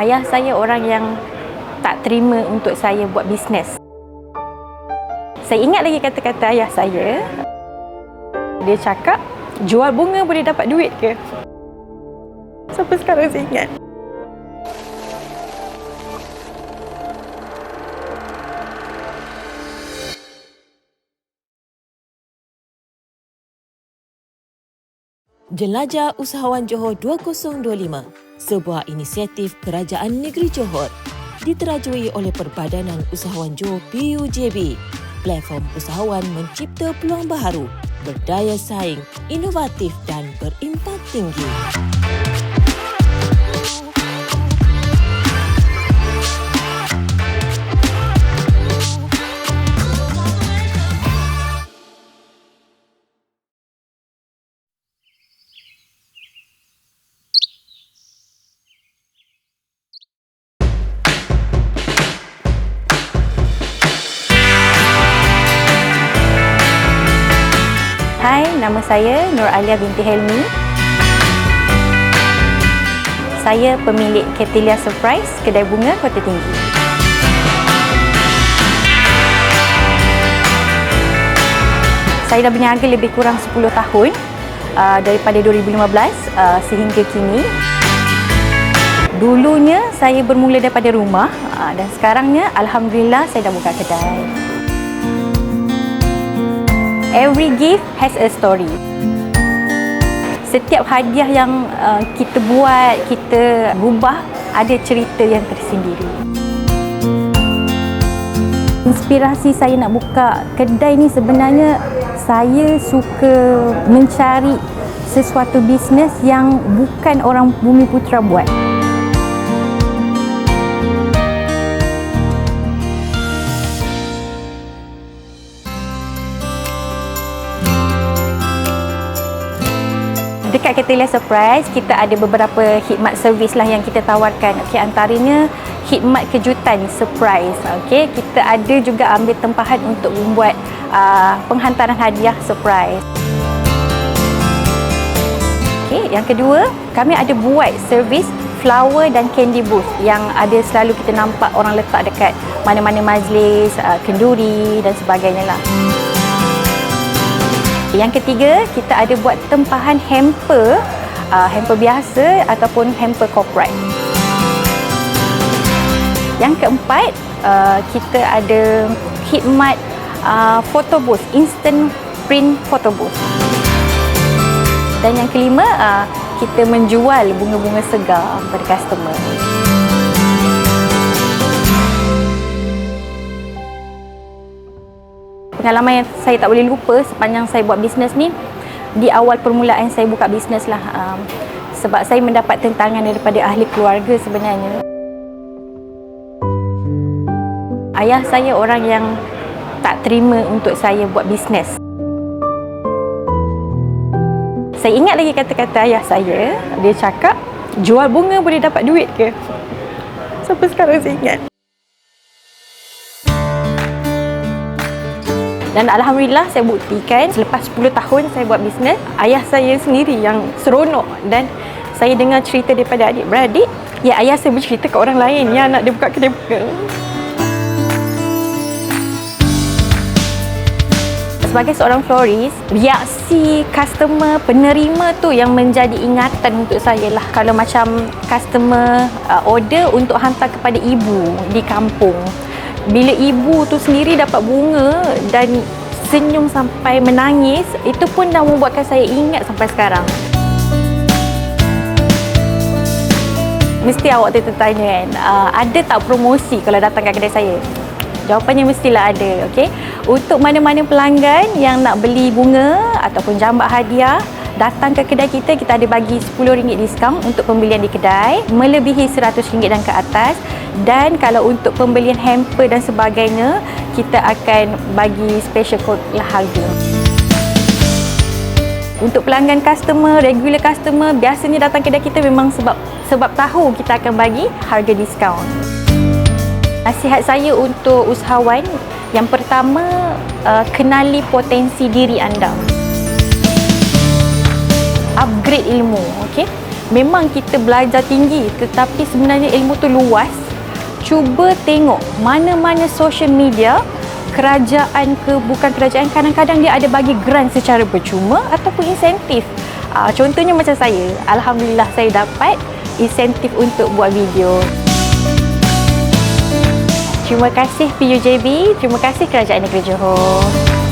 Ayah saya orang yang tak terima untuk saya buat bisnes. Saya ingat lagi kata-kata ayah saya. Dia cakap, jual bunga boleh dapat duit ke? Sampai sekarang saya ingat. Jelajah Usahawan Johor 2025, sebuah inisiatif Kerajaan Negeri Johor diterajui oleh Perbadanan Usahawan Johor PUJB. Platform usahawan mencipta peluang baharu, berdaya saing, inovatif dan berimpak tinggi. Hai, nama saya Nur Alia binti Helmi. Saya pemilik Catelia Surprise, kedai bunga Kota Tinggi. Saya dah berniaga lebih kurang 10 tahun uh, daripada 2015 uh, sehingga kini. Dulunya saya bermula daripada rumah uh, dan sekarangnya alhamdulillah saya dah buka kedai. Every gift has a story. Setiap hadiah yang uh, kita buat, kita rubah, ada cerita yang tersendiri. Inspirasi saya nak buka kedai ni sebenarnya saya suka mencari sesuatu bisnes yang bukan orang bumi putra buat. Dekat Catelia Surprise, kita ada beberapa khidmat servis lah yang kita tawarkan. Okey, antaranya khidmat kejutan surprise. Okey, kita ada juga ambil tempahan untuk membuat uh, penghantaran hadiah surprise. Okey, yang kedua, kami ada buat servis flower dan candy booth yang ada selalu kita nampak orang letak dekat mana-mana majlis, uh, kenduri dan sebagainya lah. Yang ketiga, kita ada buat tempahan hamper, uh, hamper biasa ataupun hamper corporate. Yang keempat, uh, kita ada khidmat uh, photo booth, instant print photo booth. Dan yang kelima, uh, kita menjual bunga-bunga segar kepada customer. Pengalaman yang saya tak boleh lupa sepanjang saya buat bisnes ni di awal permulaan saya buka bisnes lah um, sebab saya mendapat tentangan daripada ahli keluarga sebenarnya. Ayah saya orang yang tak terima untuk saya buat bisnes. Saya ingat lagi kata-kata ayah saya dia cakap jual bunga boleh dapat duit ke? Sampai sekarang saya ingat Dan Alhamdulillah saya buktikan selepas 10 tahun saya buat bisnes, ayah saya sendiri yang seronok dan saya dengar cerita daripada adik-beradik, ya ayah saya bercerita ke orang lain yang nak dia buka kedai bunga. Sebagai seorang florist, reaksi customer, penerima tu yang menjadi ingatan untuk saya lah. Kalau macam customer uh, order untuk hantar kepada ibu di kampung, bila ibu tu sendiri dapat bunga dan senyum sampai menangis itu pun dah membuatkan saya ingat sampai sekarang. Mesti awak tertanya kan uh, ada tak promosi kalau datang ke kedai saya? Jawapannya mestilah ada okey? Untuk mana-mana pelanggan yang nak beli bunga ataupun jambak hadiah datang ke kedai kita kita ada bagi RM10 diskaun untuk pembelian di kedai melebihi RM100 dan ke atas dan kalau untuk pembelian hamper dan sebagainya kita akan bagi special code lah harga untuk pelanggan customer, regular customer biasanya datang kedai kita memang sebab sebab tahu kita akan bagi harga diskaun. Nasihat saya untuk usahawan yang pertama uh, kenali potensi diri anda. Upgrade ilmu, okey? memang kita belajar tinggi tetapi sebenarnya ilmu tu luas. Cuba tengok mana-mana social media kerajaan ke bukan kerajaan kadang-kadang dia ada bagi grant secara percuma ataupun insentif. Uh, contohnya macam saya, alhamdulillah saya dapat insentif untuk buat video. Terima kasih PUJB, terima kasih Kerajaan Negeri Johor.